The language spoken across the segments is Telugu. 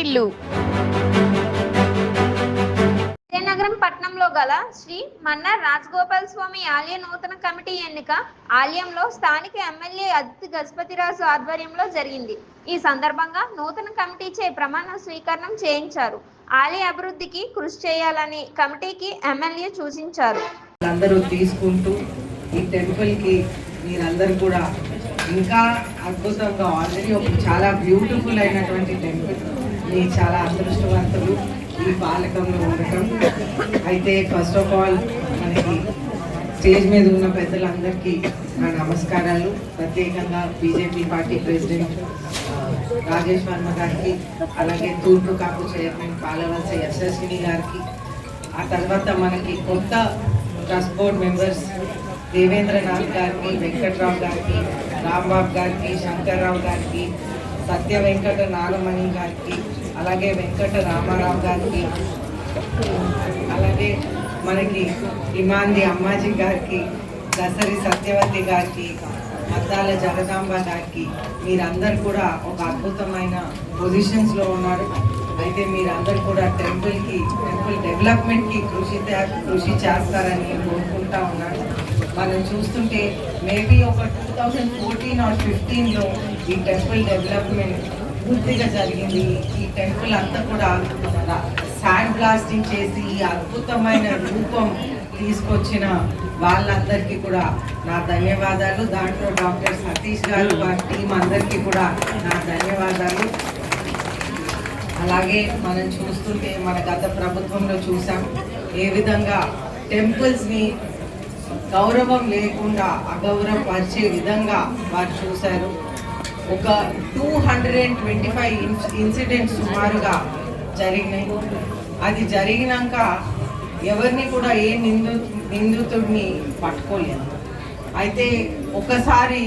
వాటిల్లు విజయనగరం పట్టణంలో గల శ్రీ మన్నార్ రాజగోపాల్ స్వామి ఆలయ నూతన కమిటీ ఎన్నిక ఆలయంలో స్థానిక ఎమ్మెల్యే అదితి గజపతిరాజు ఆధ్వర్యంలో జరిగింది. ఈ సందర్భంగా నూతన కమిటీచే ప్రమాణ స్వీకరణం చేయించారు. ఆలయ అభివృద్ధికి కృషి చేయాలని కమిటీకి ఎమ్మెల్యే సూచించారు. అందరూ తీసుకుంటూ ఈ టెంపుల్కి మీరందరూ కూడా ఇంకా అద్భుతంగా ఆల్రెడీ ఒక చాలా బ్యూటిఫుల్ అయినటువంటి టెంపుల్. మీ చాలా అదృష్టవంతులు ఈ పాలకంలో ఉండటం. అయితే ఫస్ట్ ఆఫ్ ఆల్ మనకి స్టేజ్ మీద ఉన్న పెద్దలందరికీ నా నమస్కారాలు. ప్రత్యేకంగా BJP party president Rajesh Varma గారికి అలాగే తూర్పు కాపు చైర్మన్ పాలవలస యశస్విని గారికి ఆ తర్వాత మనకి కొత్త ట్రస్ట్ బోర్డ్ మెంబర్స్ దేవేంద్రనాథ్ గారికి వెంకట్రావు గారికి రాంబాబు గారికి శంకర్రావు గారికి సత్య వెంకట నాగమణి గారికి అలాగే వెంకట రామారావు గారికి అలాగే మనకి ఇమాంది అమ్మాజీ గారికి దసరి సత్యవతి గారికి మద్దాల జగదాంబ గారికి మీరందరూ కూడా ఒక అద్భుతమైన పొజిషన్స్లో ఉన్నారు. అయితే మీరందరూ కూడా టెంపుల్కి టెంపుల్ డెవలప్మెంట్కి కృషి కృషి చేస్తారని కోరుకుంటా ఉన్నాను. మనం చూస్తుంటే మేబీ ఒక టూ థౌజండ్ ఫోర్టీన్ ఆర్ ఫిఫ్టీన్లో ఈ టెంపుల్ డెవలప్మెంట్ పూర్తిగా జరిగింది. ఈ టెంపుల్ అంతా కూడా శాండ్ బ్లాస్టింగ్ చేసి ఈ అద్భుతమైన రూపం తీసుకొచ్చిన వాళ్ళందరికీ కూడా నా ధన్యవాదాలు. దాంట్లో డాక్టర్ సతీష్ గారు వారి టీం అందరికీ కూడా నా ధన్యవాదాలు. అలాగే మనం చూస్తుంటే మన గత ప్రభుత్వంలో చూసాం ఏ విధంగా టెంపుల్స్ని గౌరవం లేకుండా అగౌరవపరిచే విధంగా వారు చూశారు. ఒక two hundred and twenty five incidents సుమారుగా జరిగినాయి. అది జరిగినాక ఎవరిని కూడా ఏ నిందు నిందితుడిని పట్టుకోలేదు. అయితే ఒకసారి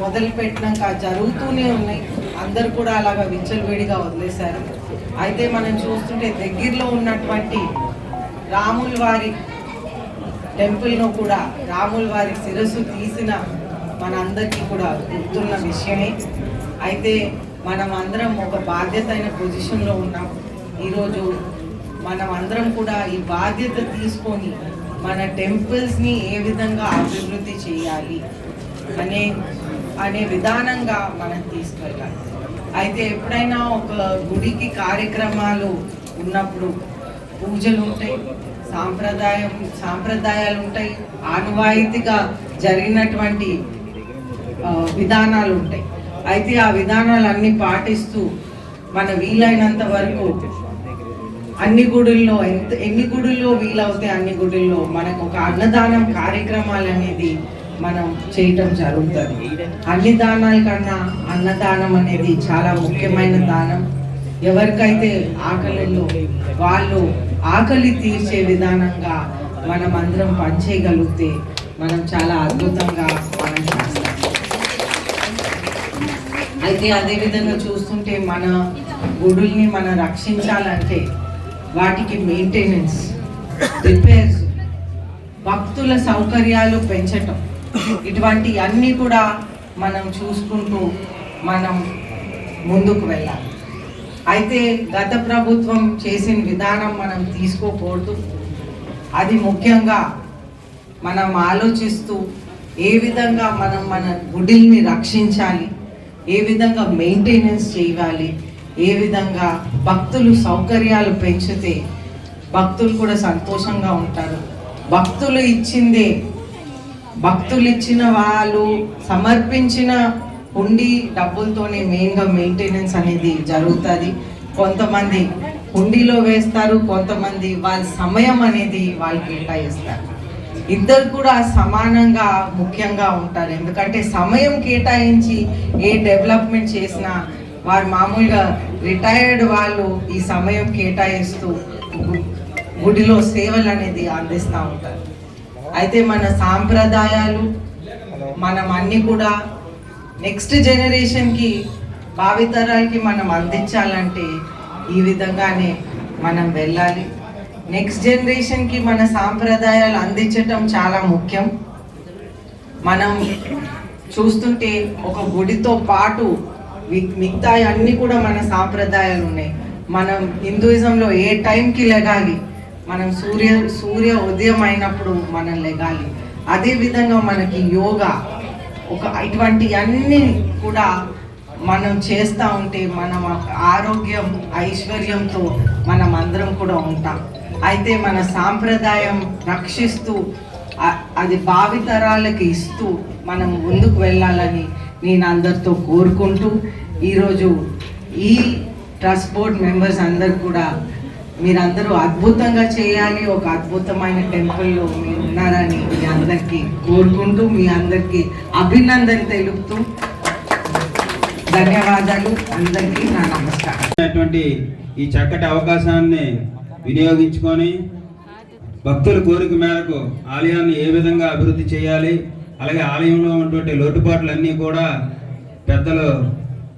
మొదలు పెట్టినాక జరుగుతూనే ఉన్నాయి. అందరు కూడా అలాగా విచ్చలవిడిగా వదిలేశారు. అయితే మనం చూస్తుంటే దగ్గరలో ఉన్నటువంటి రాముల వారి టెంపుల్ను కూడా రాముల వారి శిరస్సు తీసిన మనందరికీ కూడా గుర్తున్న విషయమే. అయితే మనం అందరం ఒక బాధ్యత అయిన పొజిషన్లో ఉన్నాం. ఈరోజు మనం అందరం కూడా ఈ బాధ్యత తీసుకొని మన టెంపుల్స్ని ఏ విధంగా అభివృద్ధి చేయాలి అనే అనే విధానంగా మనం తీసుకెళ్ళాలి. అయితే ఎప్పుడైనా ఒక గుడికి కార్యక్రమాలు ఉన్నప్పుడు పూజలు ఉంటాయి సాంప్రదాయం సాంప్రదాయాలు ఉంటాయి ఆనవాయితీగా జరిగినటువంటి విధానాలు ఉంటాయి. అయితే ఆ విధానాలన్నీ పాటిస్తూ మన వీలైనంత వరకు అన్ని గుడుల్లో ఎంత ఎన్ని గుడుల్లో వీలవుతే అన్ని గుడుల్లో మనకు ఒక అన్నదానం కార్యక్రమాలు అనేది మనం చేయటం జరుగుతుంది. అన్ని దానాల కన్నా అన్నదానం అనేది చాలా ముఖ్యమైన దానం. ఎవరికైతే ఆకలిలో వాళ్ళు ఆకలి తీర్చే విధానంగా మనం అందరం పనిచేయగలిగితే మనం చాలా అద్భుతంగా అయితే అదే విధంగా చూస్తుంటే మన గుడుల్ని మనం రక్షించాలంటే వాటికి మెయింటెనెన్స్ రిపేర్స్ భక్తుల సౌకర్యాలు పెంచటం. ఇటువంటి అన్నీ కూడా మనం చూసుకుంటూ మనం ముందుకు వెళ్ళాలి. అయితే గత ప్రభుత్వం చేసిన విధానం మనం తీసుకోకూడదు. అది ముఖ్యంగా మనం ఆలోచిస్తూ ఏ విధంగా మనం మన గుడిల్ని రక్షించాలి. ఏ విధంగా మెయింటెనెన్స్ చేయాలి? ఏ విధంగా భక్తులు సౌకర్యాలు పెంచితే భక్తులు కూడా సంతోషంగా ఉంటారు? భక్తులు ఇచ్చిందే భక్తులు ఇచ్చిన వాళ్ళు సమర్పించిన హుండీ డబ్బులతోనే మెయిన్గా మెయింటెనెన్స్ అనేది జరుగుతుంది. కొంతమంది హుండీలో వేస్తారు కొంతమంది వాళ్ళ సమయం అనేది వాళ్ళు కేటాయిస్తారు. ఇద్దరు కూడా సమానంగా ముఖ్యంగా ఉంటారు. ఎందుకంటే సమయం కేటాయించి ఏ డెవలప్మెంట్ చేసినా వారు మామూలుగా రిటైర్డ్ వాళ్ళు ఈ సమయం కేటాయిస్తూ గుడిలో సేవలు అనేది అందిస్తూ ఉంటారు. అయితే మన సాంప్రదాయాలు మనం అన్నీ కూడా నెక్స్ట్ జనరేషన్కి భావితరాలకి మనం అందించాలంటే ఈ విధంగానే మనం వెళ్ళాలి. నెక్స్ట్ జనరేషన్కి మన సాంప్రదాయాలు అందించటం చాలా ముఖ్యం. మనం చూస్తుంటే ఒక గుడితో పాటు మిగతా అన్ని కూడా మన సాంప్రదాయాలు ఉన్నాయి. మనం హిందూయిజంలో ఏ టైంకి లెగాలి? మనం సూర్య సూర్య ఉదయం అయినప్పుడు మనం లెగాలి. అదే విధంగా మనకి యోగా ఒక ఇటువంటి అన్ని కూడా మనం చేస్తూ ఉంటే మనం ఆరోగ్యం ఐశ్వర్యంతో మనం అందరం కూడా ఉంటాం. అయితే మన సాంప్రదాయం రక్షిస్తూ అది భావితరాలకి ఇస్తూ మనం ముందుకు వెళ్ళాలని నేను అందరితో కోరుకుంటూ ఈరోజు ఈ ట్రస్ట్ బోర్డ్ మెంబర్స్ అందరు కూడా మీరందరూ అద్భుతంగా చేయాలి ఒక అద్భుతమైన టెంపుల్లో మీరు ఉన్నారని మీ అందరికీ కోరుకుంటూ మీ అందరికీ అభినందన తెలుపుతూ ధన్యవాదాలు అందరికీ నా నమస్కారం. అటువంటి ఈ చక్కటి అవకాశాన్ని వినియోగించుకొని భక్తుల కోరిక మేరకు ఆలయాన్ని ఏ విధంగా అభివృద్ధి చేయాలి అలాగే ఆలయంలో ఉన్నటువంటి లోటుపాట్లన్నీ కూడా పెద్దలు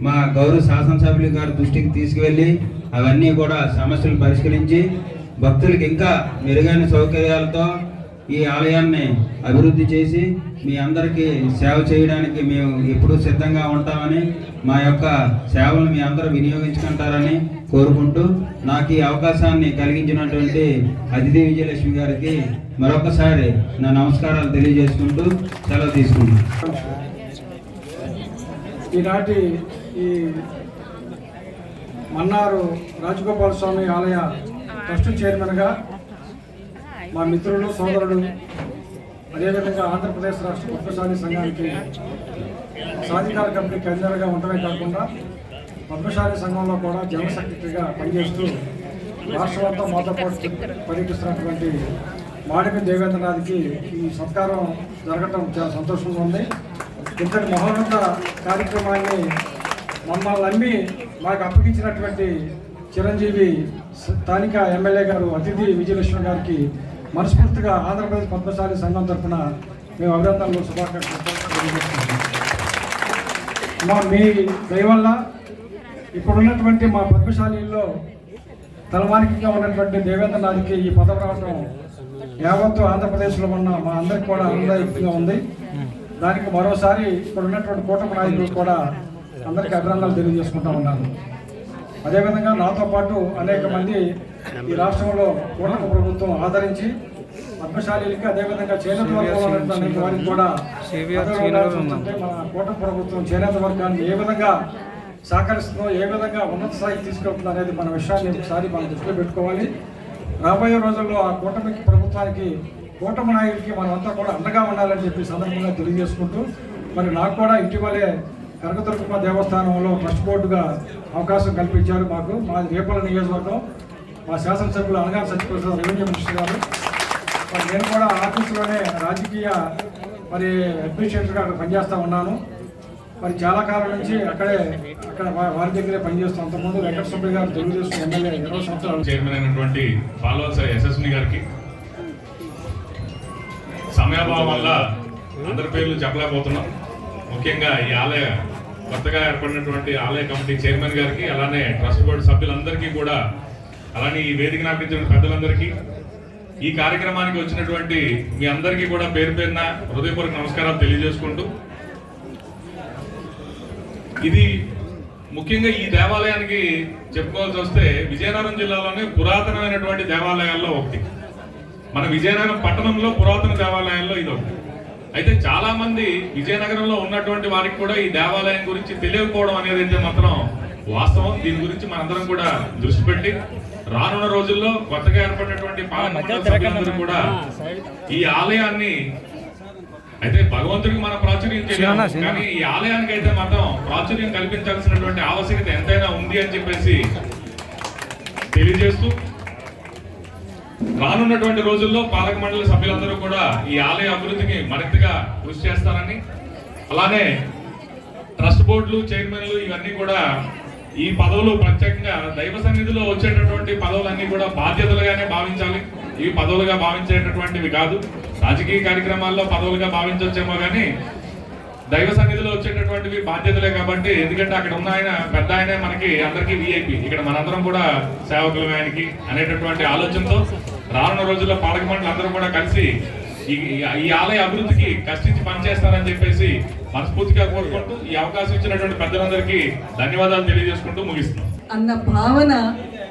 మా గౌరవ శాసనసభ్యులు గారి దృష్టికి తీసుకువెళ్ళి అవన్నీ కూడా సమస్యలు పరిష్కరించి భక్తులకు ఇంకా మెరుగైన సౌకర్యాలతో ఈ ఆలయాన్ని అభివృద్ధి చేసి మీ అందరికీ సేవ చేయడానికి మేము ఎప్పుడూ సిద్ధంగా ఉంటామని మా యొక్క సేవలు మీ అందరూ వినియోగించుకుంటారని కోరుకుంటూ నాకు ఈ అవకాశాన్ని కలిగించినటువంటి అతిథి విజయలక్ష్మి గారికి మరొకసారి నా నమస్కారాలు తెలియజేసుకుంటూ సెలవు తీసుకుంటాను ఈనాటి ఈ మన్నారు రాజగోపాల స్వామి ఆలయ ట్రస్ట్ చైర్మన్గా మా మిత్రులు సోదరుడు అదేవిధంగా ఆంధ్రప్రదేశ్ రాష్ట్ర పద్మశాలి సంఘానికి సాధికార కమిటీ కన్వీనర్గా ఉండడమే కాకుండా పద్మశాలి సంఘంలో కూడా జనరల్ సెక్రటరీగా పనిచేస్తూ రాష్ట్రమంతా మాతో పాటు పర్యటిస్తున్నటువంటి మాడిమి దేవేంద్రనాథ్కి ఈ సత్కారం జరగటం చాలా సంతోషంగా ఉంది. ఇంతటి మహోన్నత కార్యక్రమాన్ని మమ్మల్ని నమ్మి మాకు అప్పగించినటువంటి చిరంజీవి స్థానిక ఎమ్మెల్యే గారు అతిథి విజయలక్ష్మి గారికి మనస్ఫూర్తిగా ఆంధ్రప్రదేశ్ పద్మశాలి సంఘం తరఫున మేము అభినందనలు శుభాకాంక్షలు మా మీ దయ వల్ల ఇప్పుడున్నటువంటి మా పద్మశాలీల్లో తలమానికంగా ఉన్నటువంటి దేవేంద్రనాథ్కి ఈ పదవి రావడం యావత్తు ఆంధ్రప్రదేశ్లో ఉన్న మా అందరికి కూడా ఆనందయుక్తంగా ఉంది. దానికి మరోసారి ఇక్కడ ఉన్నటువంటి కూటమి నాయకులు కూడా అందరికీ అభినందనలు తెలియజేసుకుంటా ఉన్నాను. అదేవిధంగా నాతో పాటు అనేక మంది ఈ రాష్ట్రంలో కూటమి ప్రభుత్వం ఆదరించి పద్మశాలీలకి అదేవిధంగా చేనేత వారికి కూడా మన కూటమి ప్రభుత్వం చేనేత వర్గాన్ని ఏ విధంగా సహకరిస్తుందో ఏ విధంగా ఉన్నత స్థాయికి తీసుకెళ్తుందో అనేది మన విషయాన్ని ఒకసారి మనం దృష్టిలో పెట్టుకోవాలి. రాబోయే రోజుల్లో ఆ కూటమికి ప్రభుత్వానికి కూటమి నాయకుడికి మనమంతా కూడా అండగా ఉండాలని చెప్పి సందర్భంగా తెలియజేసుకుంటూ మరి నాకు కూడా ఇటీవలే కనకదుర్గమ్మ దేవస్థానంలో ట్రస్ట్ బోర్డుగా అవకాశం కల్పించారు మాకు. మాది రేపల నియోజకవర్గం. మా శాసనసభ్యులు అనగా సత్యప్రసాద్ రెవెన్యూ మినిస్టర్ గారు. మరి నేను కూడా ఆఫీసులోనే రాజకీయ మరి అడ్మినిస్ట్రేటర్గా అక్కడ పనిచేస్తూ ఉన్నాను. మరి చాలా కాలం నుంచి అక్కడే అక్కడ వారి దగ్గరే పనిచేస్తూ. అంతకుముందు వెంకట సుబ్బయ్య గారు తెలుగుదేశం ఎమ్మెల్యే ఇరవై సంవత్సరాలు. చైర్మన్ అయినటువంటి ఫాలోవర్స్ యశస్విని గారికి. సమయాభావం వల్ల అందరి పేర్లు చెప్పలేకపోతున్నాం. ముఖ్యంగా ఈ ఆలయ కొత్తగా ఏర్పడినటువంటి ఆలయ కమిటీ చైర్మన్ గారికి అలానే ట్రస్ట్ బోర్డు సభ్యులందరికీ కూడా అలానే ఈ వేదిక నాటించిన పెద్దలందరికీ ఈ కార్యక్రమానికి వచ్చినటువంటి మీ అందరికీ కూడా పేరు పేరున హృదయపూర్వక నమస్కారాలు తెలియజేసుకుంటూ ఇది ముఖ్యంగా ఈ దేవాలయానికి చెప్పుకోవాల్సి వస్తే విజయనగరం జిల్లాలోనే పురాతనమైనటువంటి దేవాలయాల్లో ఒకటి. మన విజయనగరం పట్టణంలో పురాతన దేవాలయాల్లో ఇది ఒకటి. అయితే చాలా మంది విజయనగరంలో ఉన్నటువంటి వారికి కూడా ఈ దేవాలయం గురించి తెలియకపోవడం అనేది అయితే మాత్రం వాస్తవం. దీని గురించి మనందరం కూడా దృష్టి పెట్టి రానున్న రోజుల్లో కొత్తగా ఏర్పడినటువంటి పాలక మండలి సభ్యులందరూ కూడా ఈ ఆలయాన్ని అయితే భగవంతుడికి మనం ప్రాచుర్యం చేయలేము కానీ ఈ ఆలయానికి అయితే మాత్రం ప్రాచుర్యం కల్పించాల్సినటువంటి ఆవశ్యకత ఎంతైనా ఉంది అని చెప్పేసి తెలియజేస్తూ రానున్నటువంటి రోజుల్లో పాలక మండలి సభ్యులందరూ కూడా ఈ ఆలయ అభివృద్ధికి మరింతగా కృషి చేస్తారని. అలానే ట్రస్ట్ బోర్డులు చైర్మన్లు ఇవన్నీ కూడా ఈ పదవులు ప్రత్యేకంగా దైవ సన్నిధిలో వచ్చేటటువంటి పదవులన్నీ కూడా బాధ్యతలుగానే భావించాలి. ఇవి పదవులుగా భావించేటటువంటివి కాదు. రాజకీయ కార్యక్రమాల్లో పదవులుగా భావించవచ్చేమో కానీ దైవ సన్నిధిలో వచ్చేటటువంటివి బాధ్యతలే కాబట్టి ఎందుకంటే అక్కడ ఉన్న ఆయన పెద్ద ఆయనే మనకి అందరికీ విఐపి ఇక్కడ మనందరం కూడా సేవకులు ఆయనకి అనేటటువంటి ఆలోచనతో రానున్న రోజుల్లో పాలక మండలి అందరూ కూడా కలిసి ఈ ఆలయ అభివృద్ధికి కష్టించి పనిచేస్తారని చెప్పేసి మనస్ఫూర్తిగా కోరుకుంటూ ఈ అవకాశం ఇచ్చినటువంటి పెద్దలందరికీ ధన్యవాదాలు తెలియజేసుకుంటూ ముగిస్తున్నాం. అన్న భావన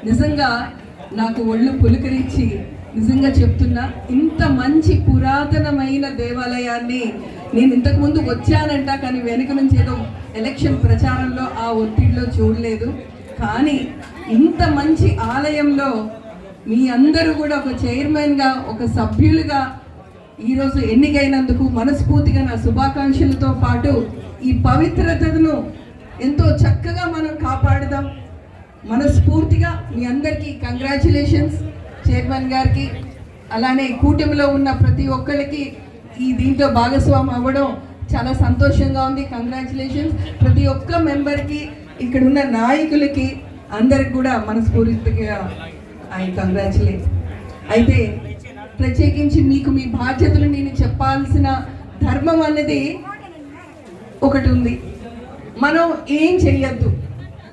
నిజంగా నాకు ఒళ్ళు పులకరించి నిజంగా చెప్తున్నా ఇంత మంచి పురాతనమైన దేవాలయాన్ని నేను ఇంతకుముందు వచ్చానంట కానీ వెనుక నుంచి ఏదో ఎలక్షన్ ప్రచారంలో ఆ ఒత్తిడిలో చూడలేదు. కానీ ఇంత మంచి ఆలయంలో మీ అందరూ కూడా ఒక చైర్మన్గా ఒక సభ్యులుగా ఈరోజు ఎన్నికైనందుకు మనస్ఫూర్తిగా నా శుభాకాంక్షలతో పాటు ఈ పవిత్రతను ఎంతో చక్కగా మనం కాపాడుదాం. మనస్ఫూర్తిగా మీ అందరికీ కంగ్రాచులేషన్స్ చైర్మన్ గారికి అలానే కూటమిలో ఉన్న ప్రతి ఒక్కరికి ఈ దీంట్లో భాగస్వామి అవ్వడం చాలా సంతోషంగా ఉంది. కంగ్రాచులేషన్స్ ప్రతి ఒక్క మెంబర్కి ఇక్కడ ఉన్న నాయకులకి అందరికి కూడా మనస్ఫూర్తిగా ఐ కంగ్రాచులేట్ అయితే ప్రత్యేకించి మీకు మీ బాధ్యతలు నేను చెప్పాల్సిన ధర్మం అన్నది ఒకటి ఉంది. మనం ఏం చెయ్యొద్దు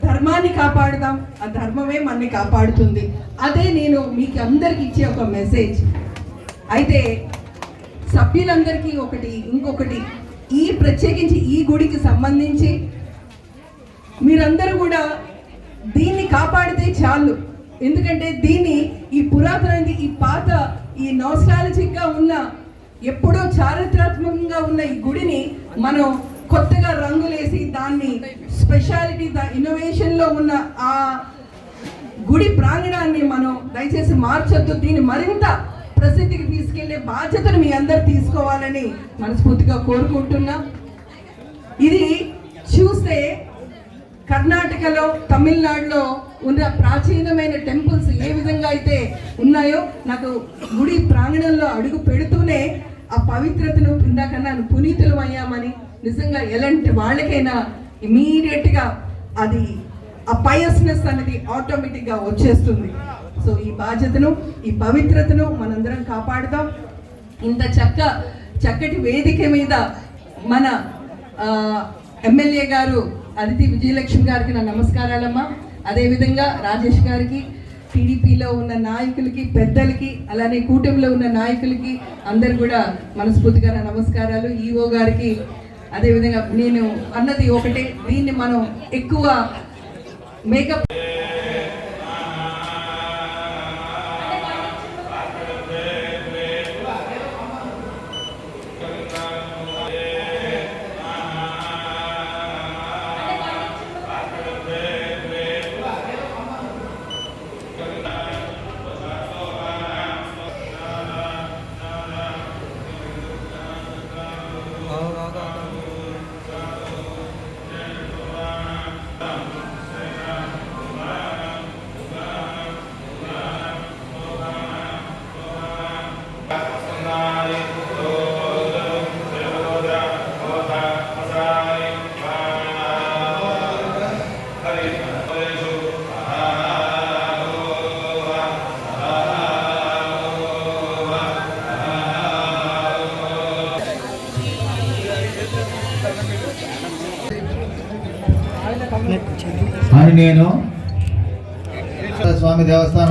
ధర్మాన్ని కాపాడుదాం. ఆ ధర్మమే మనని కాపాడుతుంది. అదే నేను మీకు అందరికి ఇచ్చే ఒక మెసేజ్. అయితే సభ్యులందరికీ ఒకటి ఇంకొకటి ఈ ప్రత్యేకించి ఈ గుడికి సంబంధించి మీరందరూ కూడా దీన్ని కాపాడితే చాలు. ఎందుకంటే దీన్ని ఈ పురాతనది ఈ పాత ఈ నోస్టాలజిక్గా ఉన్న ఎప్పుడో చారిత్రాత్మకంగా ఉన్న ఈ గుడిని మనం కొత్తగా రంగులేసి దాన్ని స్పెషాలిటీ ద ఇన్నోవేషన్లో ఉన్న ఆ గుడి ప్రాంగణాన్ని మనం దయచేసి మార్చొద్దు. దీన్ని మరింత ప్రసిద్ధికి తీసుకెళ్ళే బాధ్యతను మీ అందరు తీసుకోవాలని మనస్ఫూర్తిగా కోరుకుంటున్నా. ఇది చూస్తే కర్ణాటకలో తమిళనాడులో ఉన్న ప్రాచీనమైన టెంపుల్స్ ఏ విధంగా అయితే ఉన్నాయో నాకు గుడి ప్రాంగణంలో అడుగు పెడుతూనే ఆ పవిత్రతను ఇందాకన్నా పునీతులు అయ్యామని నిజంగా ఎలాంటి వాళ్ళకైనా ఇమీడియట్గా అది ఆ పయస్నెస్ అనేది ఆటోమేటిక్గా వచ్చేస్తుంది. సో ఈ బాధ్యతను ఈ పవిత్రతను మనందరం కాపాడుదాం. ఇంత చక్క చక్కటి వేదిక మీద మన ఎమ్మెల్యే గారు అదితి విజయలక్ష్మి గారికి నా నమస్కారాలమ్మా. అదేవిధంగా రాజేష్ గారికి టీడీపీలో ఉన్న నాయకులకి పెద్దలకి అలానే కూటమిలో ఉన్న నాయకులకి అందరు కూడా మనస్ఫూర్తిగా నా నమస్కారాలు. ఈఓ గారికి అదేవిధంగా నేను అన్నది ఒకటే దీన్ని మనం ఎక్కువ మేకప్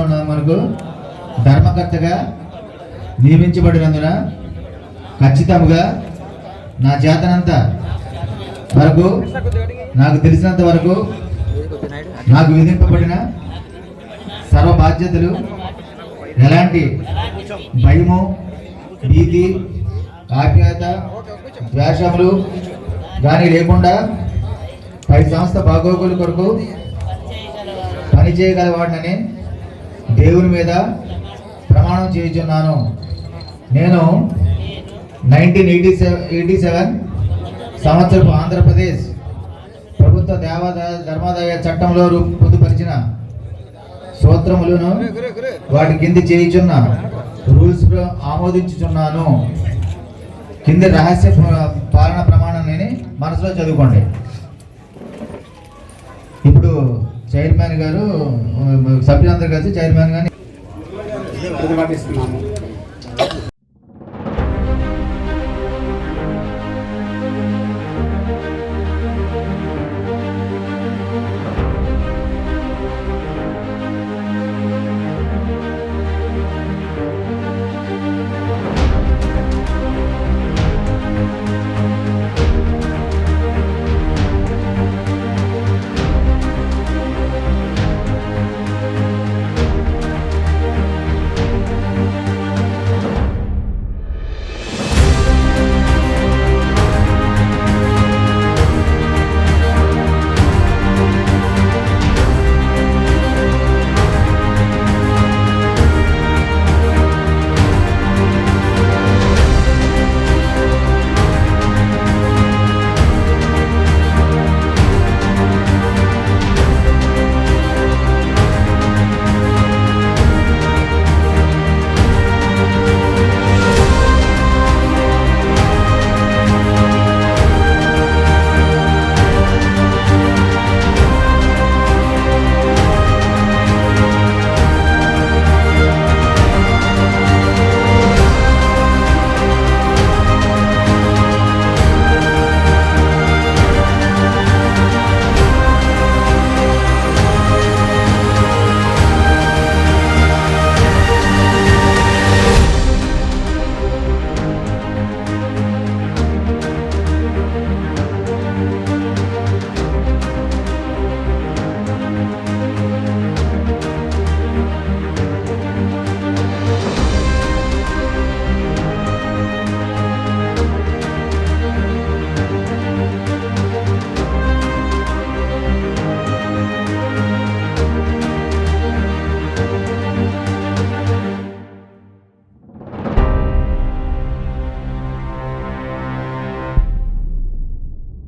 దేవస్థానం మనకు? ధర్మకర్తగా నియమించబడినందున ఖచ్చితంగా నా చేతనంత వరకు నాకు తెలిసినంత వరకు నాకు విధింపబడిన సర్వ బాధ్యతలు ఎలాంటి భయము భీతి ఆప్యాయత ద్వేషములు కానీ లేకుండా పై సంస్థ బాగోగుల కొరకు పని చేయగలవాడినని దేవుని మీద ప్రమాణం చేయుచున్నాను. నేను nineteen eighty seven eighty seven సంవత్సరపు Andhra Pradesh ప్రభుత్వ దేవాదాయ ధర్మాదాయ చట్టంలో రూ- పొందుపరిచిన సూత్రములను వాటి కింద చేయుచున్న రూల్స్ ఆమోదించుచున్నాను. కింది రహస్య పాలన పాలన ప్రమాణాన్ని మనసులో చదువుకోండి. ఇప్పుడు చైర్మన్ గారు సభ్యులందరూ కలిసి చైర్మన్ గారిని ప్రతిపాదిస్తున్నాము